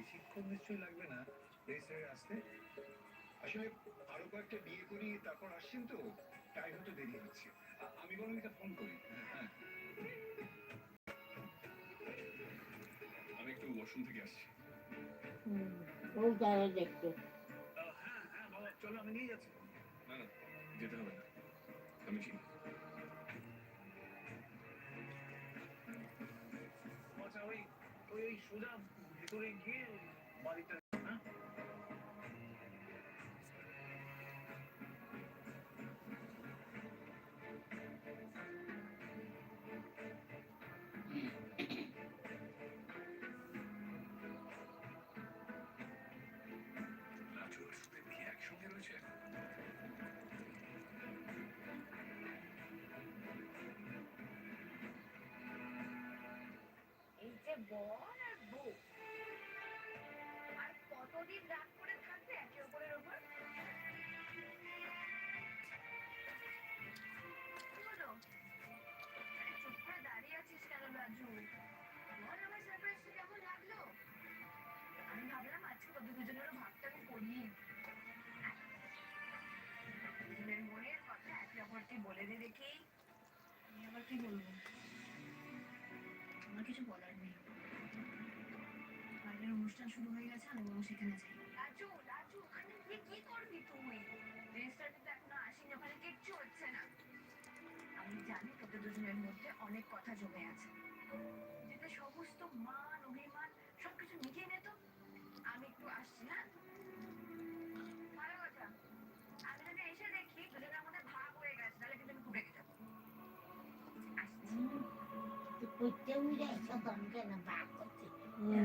বেশিক্ষণ নিশ্চয়ই লাগবে না। রেজিস্টারে আসতে। আসলে আরও কয়েকটা বিয়ে করি তারপর আসছেন তো তাই হয়তো দেরি হচ্ছে। আমি বরং এটা ফোন করি। হ্যাঁ। আমি একটু ওয়াশরুম থেকে আসছি। ওই যাবে দেখতে। হ্যাঁ হ্যাঁ চলো আমি নিয়ে যাচ্ছি। না না যেতে হবে না। আমি চিনি আচ্ছা ওই ওই সোজা ভেতরে গিয়ে বাড়িটা না রাগ করে থাকবে একে অপরের ওপর কি চুপ করে দাঁড়িয়ে আছিস কেন রাজু? বল আমার সারপ্রাইজটা কেমন লাগল? আমি ভাবলাম আজকে তোদের দুজনেরও ভাগটা আমি করি। দুজনের মনের কথা একে অপরকে বলে দে দেখি। আবার কি বলব? আমার কিছু বলার নেই অনুষ্ঠান শুরু হয়ে গেছে আমি বরং সেখানে যাই। রাজু রাজু ওখানে গিয়ে কি করবি তুই রেজিস্টারটা তো এখনও আসেনি ওখানে কিচ্ছু হচ্ছে না। আমি জানি তোদের দুজনের মধ্যে অনেক কথা জমে আছে। যেটা সমস্ত মান অভিমান সবকিছু মিটিয়ে নে তো। আমি একটু আসছি হ্যাঁ? ভালো কথা। আমি যদি এসে দেখি দুজনের মধ্যে ভাগ হয়ে গেছে তাহলে কিন্তু আমি রেগে যাব আসছি। তুই করতে উড়ে আইসা দমকে না বাদ করতে. এর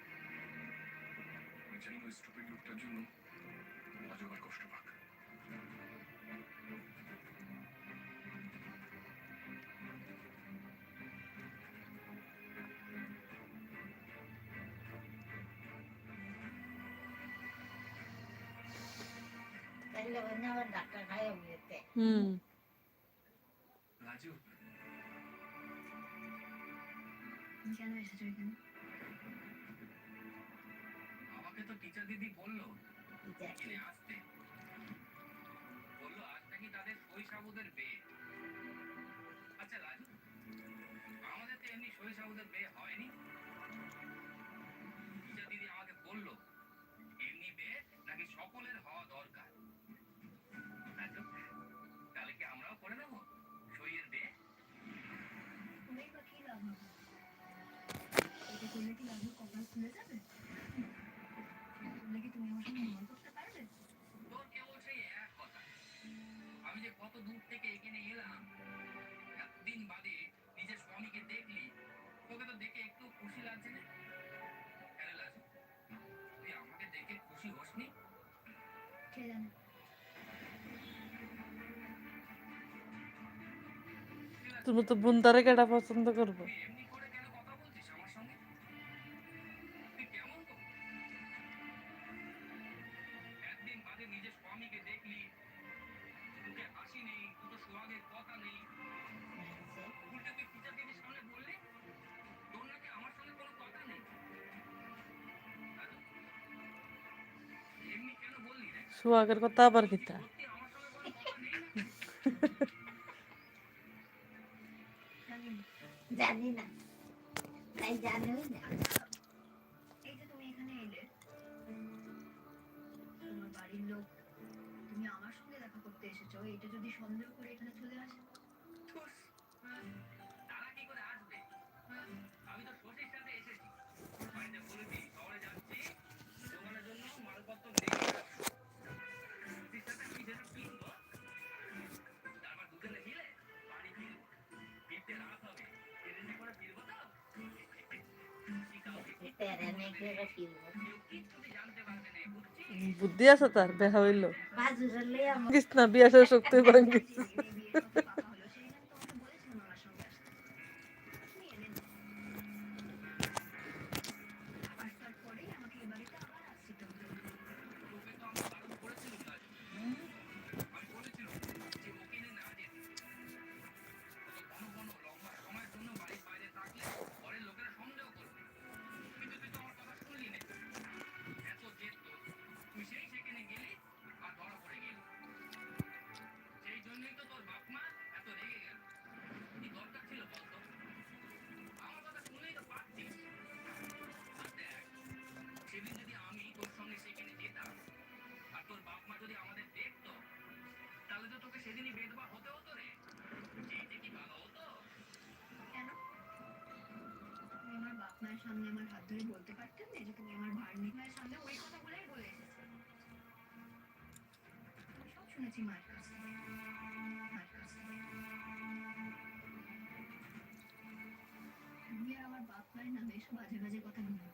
আমি চাই না ওই স্টুপিড লোকটার জন্য রাজু আবার কষ্ট পাক তাহলে বনি আবার ডাক্তার খাই বিয়েতে হুম রাজু কেন এসেছ এখানে আমাকে তো টিচার দিদি বলল এখানে আসতে। বলল আজ নাকি তাদের শৈশাবুদের বিয়ে। আচ্ছা রাজু আমাদের তো এমনি শৈশাবুদের বিয়ে হয়নি। টিচার দিদি আমাকে বলল এমনি বিয়ে নাকি সকলের হওয়া দরকার? রাজু তাহলে কি আমরাও করে নেব সইয়ের বিয়ে? করেই কি লাভ হবে। এটা করলে কি লাভ কপাল খুলে যাবে? কত দূর থেকে এখানে এলাম? একদিন বাদে নিজের স্বামীকে দেখলি। তোকে তো দেখে একটু খুশি লাগছে না কেন লাজু তুই আমাকে দেখে খুশি হসনি? কে জানে? তুমি তো বুন্দারে কেটা পছন্দ করব? তুই এমনি করে হাসি নেই দুটো সোহাগের কথা নেই। উল্টে তুই টিচার দিদির সামনে বললি তোর নাকি আমার সঙ্গে কোনো কথা নেই? এমনি কেন বললি সোহাগের কথা আবার কিতা? জানি না। জানি তাই না। এসেছ। এটা যদি সন্দেহ করে এখানে চলে আসে? বুদ্ধি আছে তার বেহা হইল। না বিয়া শেষ শক্তি ভাঙ্গিস সামনে আমার হাত ধরে বলতে পারতেন না যে তুমি আমার ভার নেই মায়ের সামনে ওই কথাগুলোই বলে এসেছে। সব শুনেছি মায়ের কাছ থেকে। মায়ের কাছ থেকে। তুমি আর আমার বাপ মায়ের নামে এসব বাজে বাজে কথা বলবে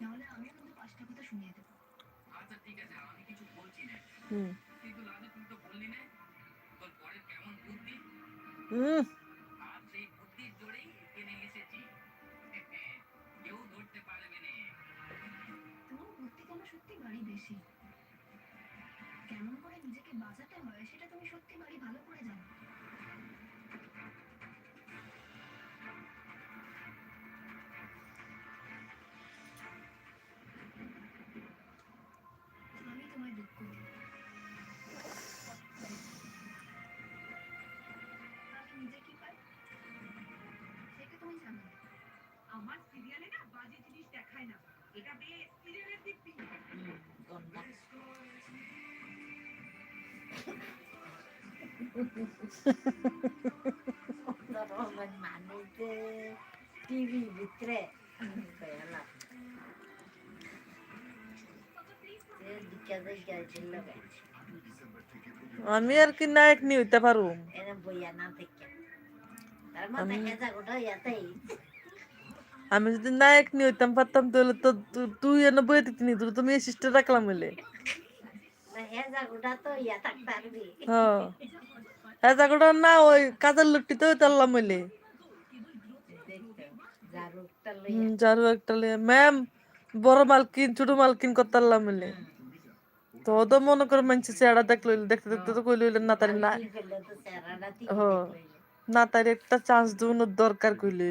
নাহলে আমিও কিন্তু পাঁচটা কথা শুনিয়ে দেবো। আচ্ছা ঠিক আছে আমি কিছু বলছি না। হুম। কিন্তু লাজু তুই তো বললি না তোর পরের কেমন বুদ্ধি? হুম। বাড়ি বেশি। কেমন করে নিজেকে বাঁচাতে হয় সেটা তুমি সত্যি বাড়ি ভালো করে জানো। আমি তোমায় দুঃখ আমি নিজে কি পাই? সেটা তুমি জানো। আমার সিরিয়ালে না বাজে জিনিস দেখায় না। এটা বেশ ভিতরে আমি আর কি নায়ক নি হইতে তার মধ্যে আমি- যদি নায়ক নি হইতাম পারতাম তাহলে তো তুই এনে বইয়ে দিতি নি তুমি এই সিস্টেম রাখলাম হইলে। না হ্যাঁ হ্যাঁ না, ওই কাজের লোকটি তো তারলাম হইলে। যারও একটা লিয়ে ম্যাম, বড় মালকিন, ছোট মালকিন করতারলাম হইলে। তো ও তো মনে করে মানছি চেহারা দেখল, দেখতে দেখতে তো কইলো না তারি না। হ্যাঁ। না তার একটা চান্স দুনোর দরকার কইলো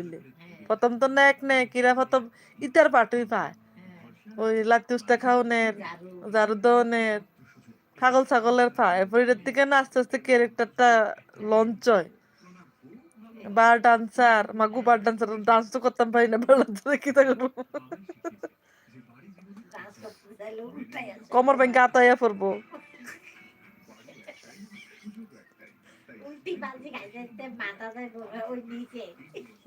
প্রথম তো নায়ক নেয় কিরা প্রথম ইতার পাটুই পায়। ওই লাত্তি উস্তা খাওনের জারু দেওয়ানের। ছাগল ছাগলের পায় এরপর এটার থেকে না আস্তে আস্তে ক্যারেক্টারটা লঞ্চ হয়। বার ডান্সার মাগু বার ডান্সার ডান্স তো করতাম পারি না বার ডান্সার কি তা। করব কমর ব্যাংকে আতাইয়া পড়ব।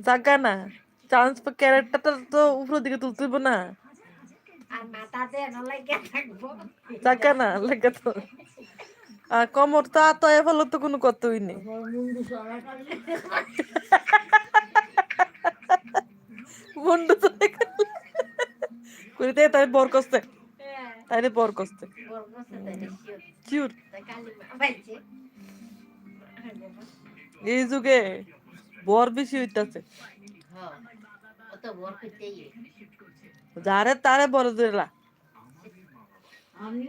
জাগা না। চান্স ক্যারেক্টারটা তো উপরের দিকে তুলতেইব না। না লাগে তো আর কমর তো আতাইয়া ফেলো তো কোনো কতই নেই। মুন্ডু তো করিতে তাই বর কস্তে হ্যাঁ তাইলে বর মা পাইছে। এই যুগে বর বেশি হইতাছে। হ্যাঁ বর করতেই যারে তারে বড় দিলা আমি